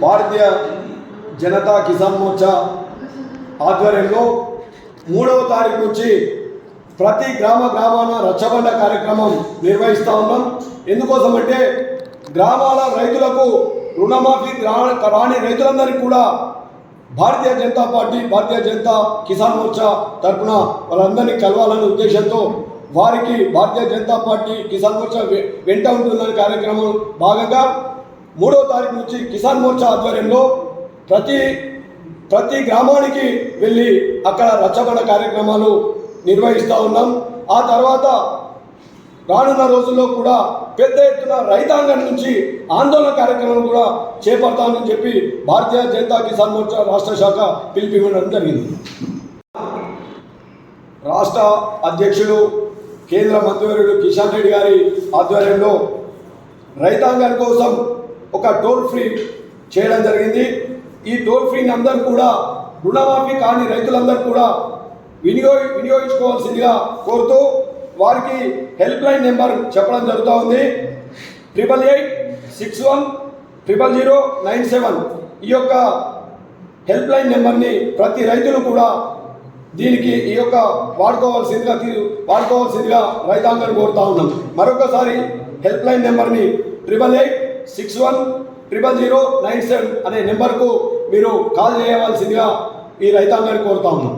భారతీయ జనతా కిసాన్ మోర్చా ఆధ్వర్యంలో మూడవ తారీఖు నుంచి ప్రతి గ్రామ గ్రామాన రచ్చబండ కార్యక్రమం నిర్వహిస్తూ ఉన్నాం. ఎందుకోసం అంటే గ్రామాల రైతులకు రుణమాఫీ రాని రైతులందరికీ కూడా భారతీయ జనతా పార్టీ భారతీయ జనతా కిసాన్ మోర్చా తరఫున వాళ్ళందరినీ కలవాలనే ఉద్దేశంతో వారికి భారతీయ జనతా పార్టీ కిసాన్ మోర్చా వె- వెంట ఉంటుందనే కార్యక్రమం భాగంగా మూడో తారీఖు నుంచి కిసాన్ మోర్చా ఆధ్వర్యంలో ప్రతి ప్రతి గ్రామానికి వెళ్ళి అక్కడ రచ్చబండ కార్యక్రమాలు నిర్వహిస్తూ ఉన్నాం. ఆ తర్వాత రానున్న రోజుల్లో కూడా పెద్ద ఎత్తున రైతాంగం నుంచి ఆందోళన కార్యక్రమం కూడా చేపడతామని చెప్పి భారతీయ జనతా కిసాన్ మోర్చా రాష్ట్ర శాఖ పిలిపివ్వడం జరిగింది. రాష్ట్ర అధ్యక్షుడు కేంద్ర మంత్రివర్యుడు కిషన్ రెడ్డి గారి ఆధ్వర్యంలో రైతాంగం కోసం ఒక టోల్ ఫ్రీ చేయడం జరిగింది. ఈ టోల్ ఫ్రీని అందరూ కూడా రుణమాఫీ కాని రైతులందరూ కూడా వినియో వినియోగించుకోవాల్సిందిగా కోరుతూ వారికి హెల్ప్ లైన్ నెంబర్ చెప్పడం జరుగుతూ ఉంది. Triple eight six one triple zero nine seven ఈ యొక్క హెల్ప్ లైన్ నెంబర్ని ప్రతి రైతులు కూడా దీనికి ఈ యొక్క వాడుకోవాల్సిందిగా తీ- వాడుకోవాల్సిందిగా రైతాంగాన్ని కోరుతా ఉన్నాం. మరొకసారి హెల్ప్ లైన్ నెంబర్ని triple eight six one triple zero nine seven అనే నెంబర్కు మీరు కాల్ చేయవలసిందిగా ఈ రైతాంగాన్ని కోరుతా ఉన్నాం.